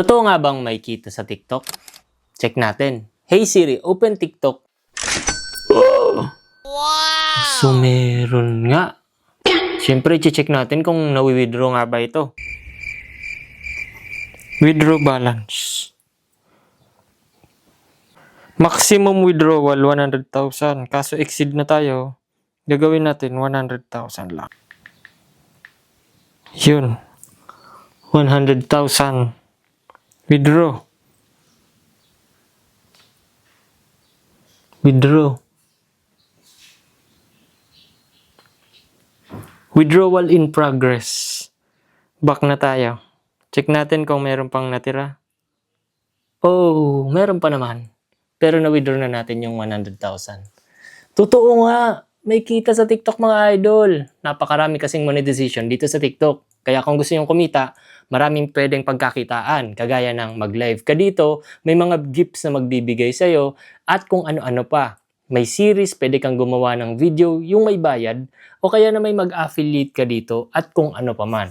Totoo nga bang may kita sa TikTok? Check natin. Hey Siri, open TikTok. Wow! So meron nga. Siyempre, check natin kung nawi-withdraw nga ba ito. Withdraw balance. Maximum withdrawal 100,000. Kaso exceed na tayo. Gagawin natin 100,000 lang. Yun. 100,000. Withdraw. Withdraw. Withdrawal in progress. Back na tayo. Check natin kung meron pang natira. Oh, meron pa naman. Pero na-withdraw na natin yung 100,000. Totoo nga, may kita sa TikTok mga idol. Napakarami kasing monetization dito sa TikTok. Kaya kung gusto nyong kumita, maraming pwedeng pagkakitaan. Kagaya ng mag-live ka dito, may mga gifts na magbibigay sa'yo, at kung ano-ano pa. May series, pwede kang gumawa ng video yung may bayad, o kaya na may mag-affiliate ka dito at kung ano pa man.